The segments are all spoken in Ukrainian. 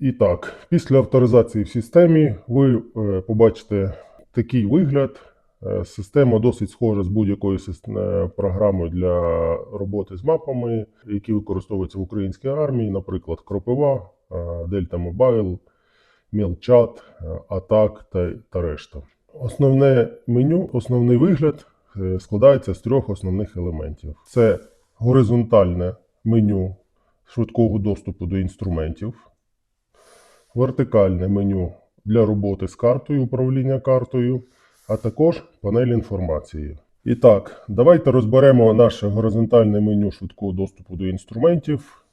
І так, після авторизації в системі ви е, побачите такий вигляд. Е, Система досить схожа з будь-якою е, програмою для роботи з мапами, які використовуються в українській армії, наприклад, Кропива, Mobile, Mailchat, е, Атак та, та решта. Основне меню, основний вигляд складається з трьох основних елементів: це горизонтальне меню швидкого доступу до інструментів, вертикальне меню для роботи з картою, управління картою, а також панель інформації. І так, давайте розберемо наше горизонтальне меню швидкого доступу до інструментів.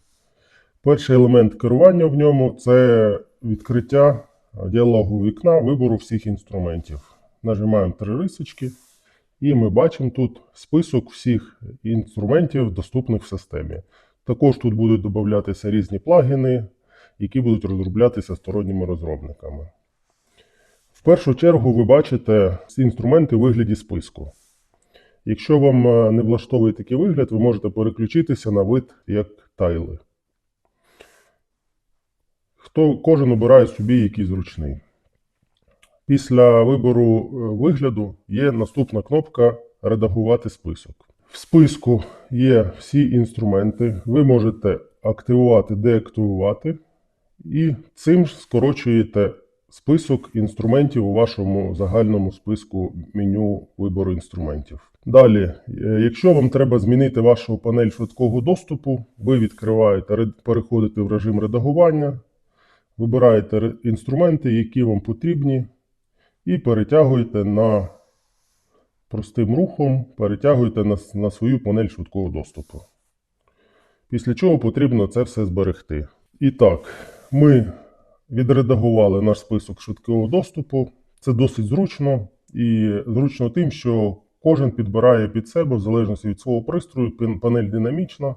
Перший елемент керування в ньому це відкриття діалогу вікна вибору всіх інструментів. Нажимаємо три рисочки, і ми бачимо тут список всіх інструментів, доступних в системі. Також тут будуть додатися різні плагіни, які будуть розроблятися сторонніми розробниками. В першу чергу ви бачите ці інструменти у вигляді списку. Якщо вам е, не влаштовує такий вигляд, ви можете переключитися на вид як тайли. Хто, кожен обирає собі який зручний. Після вибору е, вигляду є наступна кнопка Редагувати список. В списку є всі інструменти. Ви можете активувати, деактивувати, і цим ж скорочуєте список інструментів у вашому загальному списку меню вибору інструментів. Далі, е, якщо вам треба змінити вашу панель швидкого доступу, ви відкриваєте, переходите в режим редагування, вибираєте інструменти, які вам потрібні, і перетягуєте на простим рухом, перетягуєте на, на свою панель швидкого доступу. Після чого потрібно це все зберегти. І так, ми відредагували наш список швидкого доступу. Це досить зручно і зручно тим, що кожен підбирає під себе, в залежності від свого пристрою, панель динамічна, е,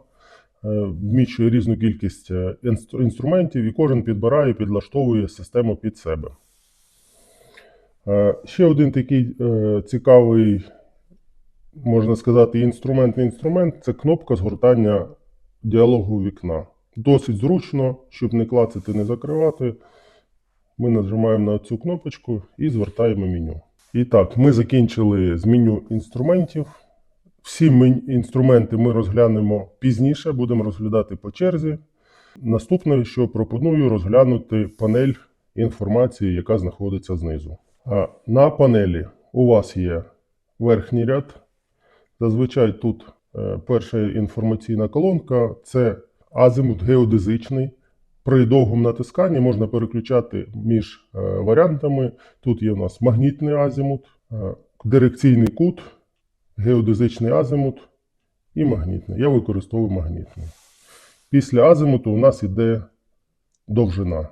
вміщує різну кількість е, інструментів, і кожен підбирає, підлаштовує систему під себе. Е, Ще один такий цікавий, можна сказати, інструмент не інструмент це кнопка згортання діалогу вікна. Досить зручно, щоб не клацати, не закривати. Ми нажимаємо на цю кнопочку і звертаємо меню. І так, ми закінчили з меню інструментів. Всі мен- інструменти ми розглянемо пізніше, будемо розглядати по черзі. Наступне, що пропоную розглянути панель інформації, яка знаходиться знизу. А На панелі у вас є верхній ряд. Зазвичай тут е, перша інформаційна колонка це азимут геодезичний. При довгому натисканні можна переключати між е, варіантами. Тут є у нас магнітний азимут, е, дирекційний кут, геодезичний азимут і магнітний. Я використовую магнітний. Після азимуту у нас йде довжина,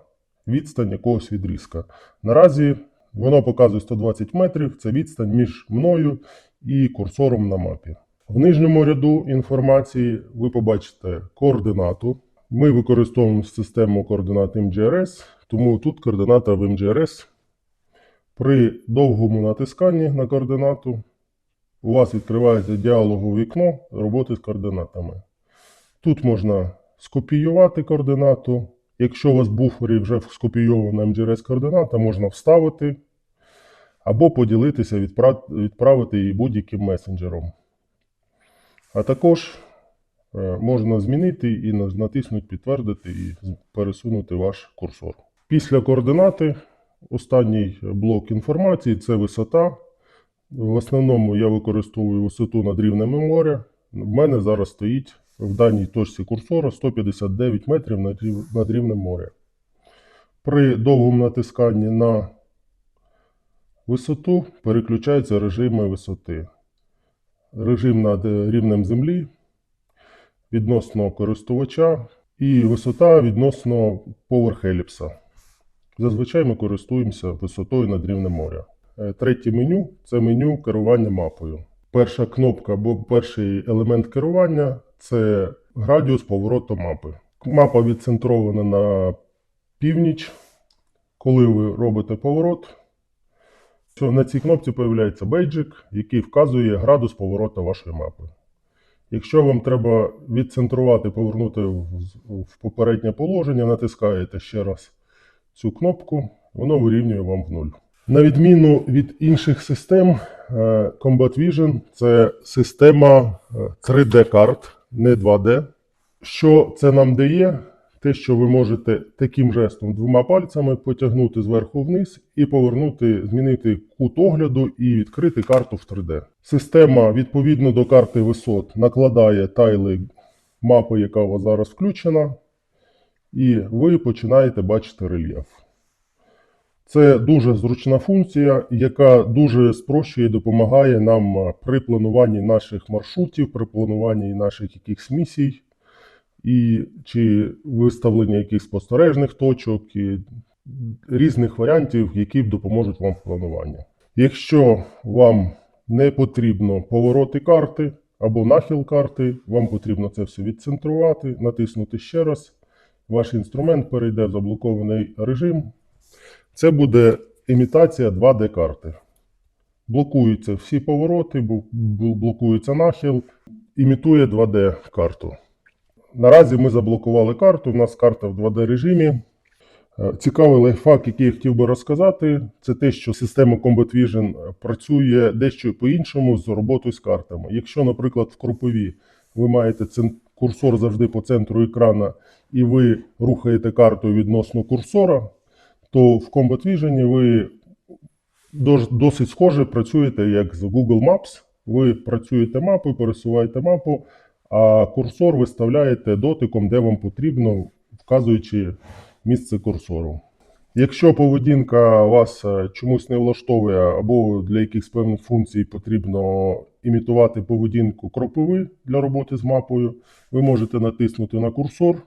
відстань якогось відрізка. Наразі воно показує 120 метрів. Це відстань між мною і курсором на мапі. В нижньому ряду інформації ви побачите координату. Ми використовуємо систему координат MGRS, тому тут координата в MGRS. При довгому натисканні на координату у вас відкривається діалогове вікно роботи з координатами. Тут можна скопіювати координату. Якщо у вас в буфері вже скопійована MGRS координата, можна вставити або поділитися, відпра- відправити її будь-яким месенджером. А також е, можна змінити і натиснути підтвердити і пересунути ваш курсор. Після координати останній блок інформації це висота. В основному я використовую висоту над рівнем моря. В мене зараз стоїть в даній точці курсора 159 метрів над рівнем моря. При довгому натисканні на висоту переключаються режими висоти. Режим над рівнем землі відносно користувача і висота відносно поверх еліпса. Зазвичай ми користуємося висотою над рівнем моря. Е, Третє меню це меню керування мапою. Перша кнопка або перший елемент керування це градіус повороту мапи. Мапа відцентрована на північ. Коли ви робите поворот, на цій кнопці з'являється бейджик, який вказує градус повороту вашої мапи. Якщо вам треба відцентрувати, повернути в, попереднє положення, натискаєте ще раз цю кнопку, воно вирівнює вам в нуль. На відміну від інших систем, е, Combat Vision це система е, 3D-карт, не 2D. Що це нам дає? Те, що ви можете таким жестом двома пальцями потягнути зверху вниз і повернути, змінити кут огляду і відкрити карту в 3D. Система відповідно до карти висот накладає тайли мапи, яка у вас зараз включена, і ви починаєте бачити рельєф. Це дуже зручна функція, яка дуже спрощує і допомагає нам при плануванні наших маршрутів, при плануванні наших якихось місій, і чи виставлення якихось спостережних точок, і різних варіантів, які допоможуть вам в плануванні. Якщо вам не потрібно повороти карти або нахил карти, вам потрібно це все відцентрувати, натиснути ще раз. Ваш інструмент перейде в заблокований режим. Це буде імітація 2D карти. Блокуються всі повороти, блокується нахил, імітує 2D карту. Наразі ми заблокували карту. У нас карта в 2D режимі. Е, Цікавий лайфхак, який я хотів би розказати, це те, що система Combat Vision працює дещо по-іншому з роботою з картами. Якщо, наприклад, в крупові ви маєте курсор завжди по центру екрана, і ви рухаєте картою відносно курсора, то в Combat Vision ви досить схоже працюєте як з Google Maps. Ви працюєте мапою, пересуваєте мапу, а курсор виставляєте дотиком, де вам потрібно, вказуючи місце курсору. Якщо поведінка вас е, чомусь не влаштовує, або для якихось певних функцій потрібно імітувати поведінку кропиви для роботи з мапою, ви можете натиснути на курсор.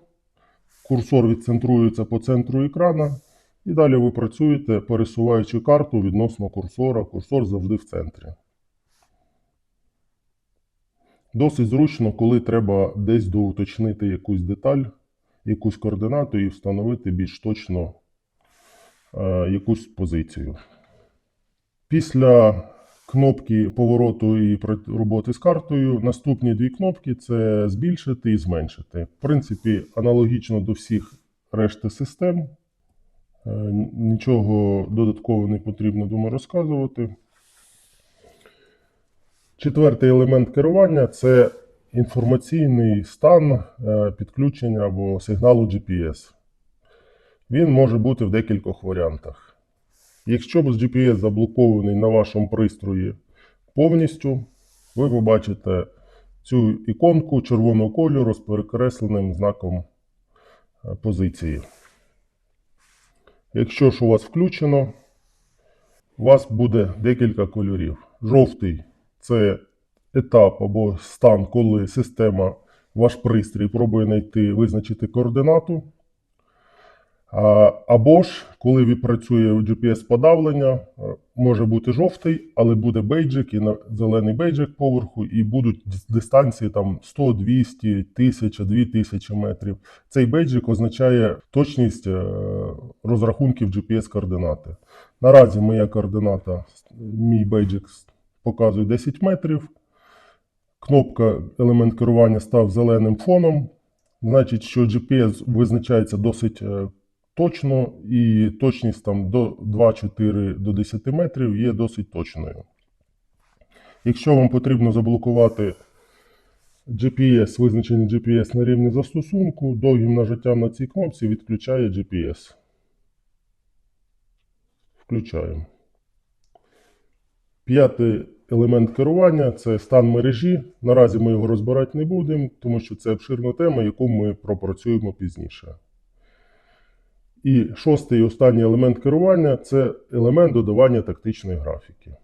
Курсор відцентрується по центру екрана, і далі ви працюєте, пересуваючи карту відносно курсора. Курсор завжди в центрі. Досить зручно, коли треба десь доуточнити якусь деталь, якусь координату і встановити більш точно е, якусь позицію. Після кнопки повороту і роботи з картою, наступні дві кнопки це збільшити і зменшити. В принципі, аналогічно до всіх решти систем. Е, Нічого додатково не потрібно, думаю, розказувати. Четвертий елемент керування це інформаційний стан е, підключення або сигналу GPS. Він може бути в декількох варіантах. Якщо з GPS заблокований на вашому пристрої повністю, ви побачите цю іконку червоного кольору з перекресленим знаком е, позиції. Якщо ж у вас включено, у вас буде декілька кольорів. Жовтий це етап або стан, коли система, ваш пристрій пробує знайти, визначити координату. Або ж, коли працює GPS-подавлення, е, може бути жовтий, але буде бейджик і зелений бейджик поверху, і будуть дистанції там 100, 200, 1000, 2000 метрів. Цей бейджик означає точність е, розрахунків GPS-координати. Наразі моя координата, мій бейджик показує 10 метрів. Кнопка елемент керування став зеленим фоном. Значить, що GPS визначається досить е, точно, і точність там до 2-4 до 10 метрів є досить точною. Якщо вам потрібно заблокувати GPS, визначений GPS на рівні застосунку, довгим нажаттям на цій кнопці відключає GPS. Включаємо. П'ятий елемент керування це стан мережі. Наразі ми його розбирати не будемо, тому що це обширна тема, яку ми пропрацюємо пізніше. І шостий і останній елемент керування це елемент додавання тактичної графіки.